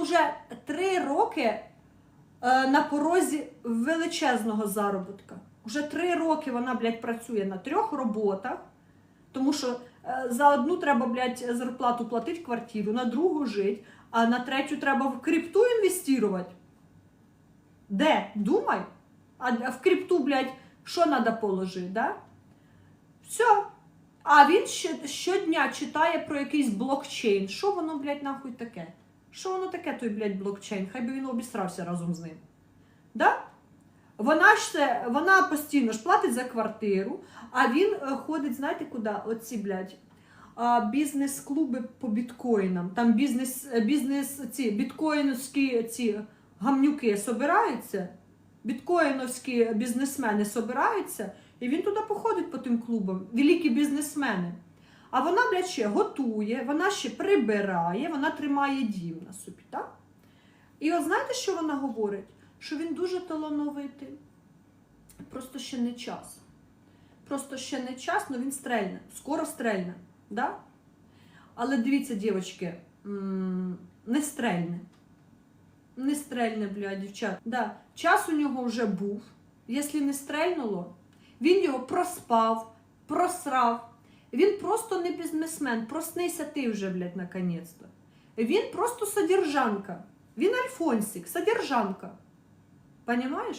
уже три роки е, на порозі величезного заробітка. Уже три роки вона, блядь, працює на трьох роботах, тому що е, за одну треба, блядь, зарплату платити квартиру, на другу жити, а на третю треба в крипту інвестувати. Де? Думай. А в крипту, блядь, що треба положити, да? Все. А він щодня читає про якийсь блокчейн. Що воно, блядь, нахуй таке? Що воно таке, той, блядь, блокчейн? Хай би він обістрався разом з ним. Да? Вона ж вона постійно ж платить за квартиру, а він е, ходить, знаєте куди? Оці, блядь, бізнес-клуби по біткоїнам. Там бізнес, е, бізнес ці біткоїновські ці гамнюки собираються, біткоїновські бізнесмени собираються, і він туди походить по тим клубам, великі бізнесмени. А вона, блядь, ще готує, вона ще прибирає, вона тримає дім на собі, так? І от знаєте, що вона говорить? Що він дуже талановитий. Просто ще не час. Просто ще не час, але він стрельне. Скоро стрельне. Да? Але дивіться, дівчатки, не стрельне. Не стрельне, блядь, дівчат. Да. Час у нього вже був. Якщо не стрельнуло, він його проспав, просрав. Він просто не бізнесмен. Проснися ти вже, блядь, наконець-то. Він просто содержанка. Він альфонсик, содержанка. Понимаєш?